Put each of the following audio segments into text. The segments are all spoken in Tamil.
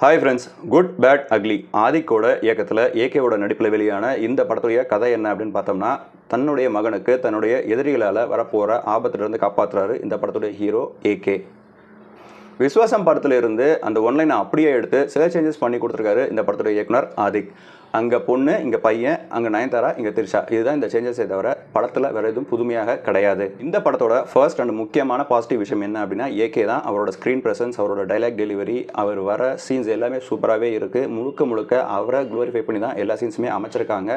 Hi friends good bad ugly ஆதிக்கோட இயக்கத்தில் ஏகேவோட நடிப்பில் வெளியான இந்த படத்துடைய கதை என்ன அப்படின்னு பார்த்தோம்னா தன்னுடைய மகனுக்கு தன்னுடைய எதிரிகளால் வரப்போகிற ஆபத்திலிருந்து காப்பாற்றுறாரு இந்த படத்துடைய ஹீரோ ஏகே விஸ்வாசம் படத்தில் இருந்து அந்த ஒன்லைனை அப்படியே எடுத்து சில சேஞ்சஸ் பண்ணி கொடுத்துருக்காரு இந்த படத்துடைய இயக்குனர் ஆதிக். அங்கே பொண்ணு இங்கே பையன் அங்கே நயன்தாரா இங்கே திரிஷா. இதுதான் இந்த சேஞ்சஸே தவிர படத்தில் வேறு எதுவும் புதுமையாக கிடையாது. இந்த படத்தோட ஃபர்ஸ்ட் அண்ட் முக்கியமான பாசிட்டிவ் விஷயம் என்ன அப்படின்னா ஏகே தான் அவரோட ஸ்க்ரீன் ப்ரெசன்ஸ் அவரோட டைலாக் டெலிவரி அவர் வர சீன்ஸ் எல்லாமே சூப்பராகவே இருக்குது முழுக்க முழுக்க அவரை க்ளோரிஃபை பண்ணி தான் எல்லா சீன்ஸுமே அமைச்சிருக்காங்க.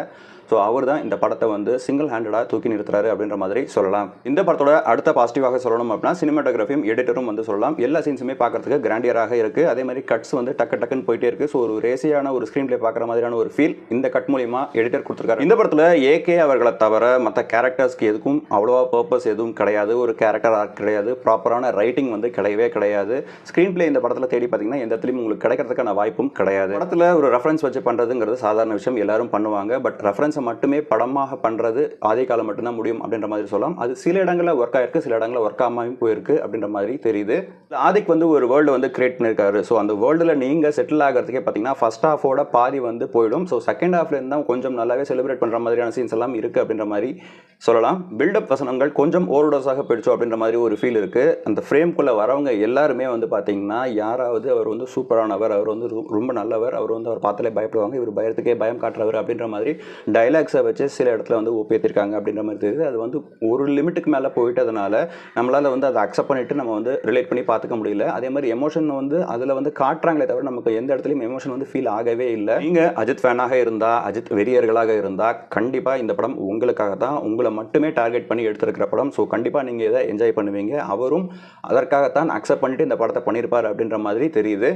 ஸோ அவர் தான் இந்த படத்தை வந்து சிங்கிள் ஹேண்டடாக தூக்கி நிறுத்துறாரு அப்படின்ற மாதிரி சொல்லலாம். இந்த படத்தோட அடுத்த பாசிட்டிவாக சொல்லணும் அப்படின்னா சினிமாட்டோகிராஃபியும் எடிட்டரும் வந்து சொல்லலாம். எல்லா சீன்ஸுமே பார்க்கறதுக்கு கிராண்டியராக இருக்குது அதே மாதிரி கட்ஸ் வந்து டக்கு டக்குன்னு போயிட்டே இருக்குது ஸோ ஒரு ரேசியான ஒரு ஸ்க்ரீன் பிளே பார்க்குற மாதிரியான ஒரு ஃபீல் இந்த கட் மூலியமாக எடிட்டர் கொடுத்துருக்காரு. இந்த படத்தில் ஏகே அவர்களை தவிர மற்ற கேரக்டர்ஸ்க்கு எதுக்கும் அவ்வளோவா பர்பஸ் எதுவும் கிடையாது. ஒரு கேரக்டர் ஆர்க் கிடையாது. ப்ராப்பரான ரைட்டிங் வந்து கிடையவே கிடையாது. ஸ்க்ரீன் ப்ளே இந்த படத்தில் தேடி பார்த்தீங்கன்னா எந்த இடத்துலையும் உங்களுக்கு கிடைக்கிறதுக்கான வாய்ப்பும் கிடையாது. படத்தில் ஒரு ரெஃபரன்ஸ் வச்சு பண்ணுறதுங்கிறது சாதாரண விஷயம். எல்லாரும் பண்ணுவாங்க. பட் ரெஃபரன்ஸை மட்டுமே படமாக பண்ணுறது ஆதி காலம் மட்டும்தான் முடியும் அப்படின்ற மாதிரி சொல்லலாம். அது சில இடங்களில் ஒர்க் ஆயிருக்கு. சில இடங்களில் ஒர்க் ஆகாமல் போயிருக்கு அப்படின்ற மாதிரி தெரியுது. ஆதிக் வந்து ஒரு வேர்ல்டு வந்து கிரியேட் பண்ணியிருக்காரு ஸோ அந்த வேர்ல்டில் நீங்கள் செட்டில் ஆகிறதுக்கே பார்த்தீங்கன்னா ஃபர்ஸ்ட் ஹாஃபோட பாதி வந்து போயிடும். ஸோ செகண்ட் ஹாஃப்ல இருந்தால் கொஞ்சம் நல்லாவே செலிப்ரேட் பண்ணுற மாதிரியான சீன்ஸ் எல்லாம் இருக்குது அப்படின்ற மாதிரி சொல்லலாம். பில்டப் வசனங்கள் கொஞ்சம் ஓவர்டோஸாக போயிடுச்சோ அப்படின்ற மாதிரி ஒரு ஃபீல் இருக்குது அந்த ஃப்ரேம்குள்ளே வரவங்க எல்லாருமே வந்து பார்த்தீங்கன்னா யாராவது அவர் வந்து சூப்பரானவர் அவர் வந்து ரொம்ப நல்லவர் அவர் வந்து அவர் பார்த்தாலே பயப்படுவாங்க. இவர் பயத்துக்கே பயம் காட்டுறவர் அப்படின்ற மாதிரி டைலாக்ஸை வச்சு சில இடத்துல வந்து ஒப்பேற்றிருக்காங்க அப்படின்ற மாதிரி தெரியுது. அது வந்து ஒரு லிமிட்டுக்கு மேலே போயிட்டதுனால நம்மளால் வந்து அதை அக்செப்ட் பண்ணிட்டு நம்ம வந்து ரிலேட் பண்ணி பார்த்துக்க முடியல. அதே மாதிரி எமோஷன் வந்து அதில் வந்து காட்டுறாங்களே தவிர நமக்கு எந்த இடத்துலையும் எமோஷன் வந்து ஃபீல் ஆகவே இல்லை. நீங்கள் அஜித் ஃபேனாக இருந்தால் அஜித் வெறியர்களாக இருந்தால் கண்டிப்பாக இந்த படம் உங்களுக்காக தான். உங்களை மட்டுமே டார்கெட் பண்ணி எடுத்திருக்கிற படம். ஸோ கண்டிப்பாக நீங்கள் இதை என்ஜாய் பண்ணுவீங்க. அவரும் அதற்காகத்தான் அக்செப்ட் பண்ணிட்டு இந்த படத்தை பண்ணியிருப்பார் அப்படின்ற மாதிரி தெரியுது.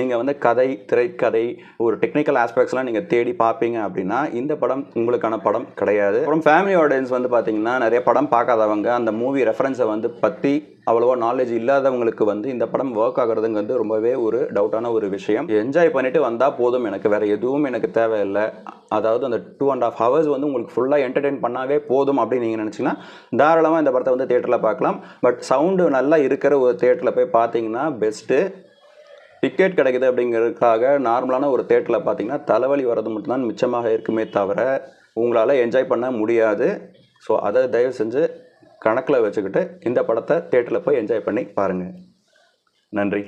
நீங்கள் வந்து கதை திரைக்கதை ஒரு டெக்னிக்கல் ஆஸ்பெக்ட்ஸ்லாம் நீங்கள் தேடி பார்ப்பீங்க அப்படின்னா இந்த படம் உங்களுக்கான படம் கிடையாது. அப்புறம் ஃபேமிலி ஆடியன்ஸ் வந்து பார்த்தீங்கன்னா நிறைய படம் பார்க்காதவங்க அந்த மூவி ரெஃபரன்ஸை வந்து பற்றி அவ்வளோவா நாலேஜ் இல்லாதவங்களுக்கு வந்து இந்த படம் ஒர்க் ஆகிறதுங்கிறது ரொம்பவே ஒரு டவுட்டான ஒரு விஷயம். என்ஜாய் பண்ணிட்டு வந்தால் போதும் எனக்கு. வேறு எதுவும் எனக்கு தேவையில்லை. அதாவது அந்த டூ அண்ட் ஆஃப் ஹவர்ஸ் வந்து உங்களுக்கு ஃபுல்லாக என்டர்டெயின் பண்ணாவே போதும் அப்படின்னு நீங்கள் நினச்சிங்கன்னா தாராளமாக இந்த படத்தை வந்து தேட்டரில் பார்க்கலாம். பட் சவுண்டு நல்லா இருக்கிற ஒரு தேட்டரில் போய் பார்த்தீங்கன்னா பெஸ்ட்டு டிக்கெட் கிடைக்குது அப்படிங்கிறதுக்காக நார்மலான ஒரு தேட்டரில் பார்த்தீங்கன்னா தலைவலி வர்றது மட்டும்தான் மிச்சமாக இருக்குமே தவிர உங்களால் என்ஜாய் பண்ண முடியாது. ஸோ அதை தயவு செஞ்சு கணக்கில் வச்சுக்கிட்டு இந்த படத்தை தேட்டரில் போய் என்ஜாய் பண்ணி பாருங்கள் நன்றி.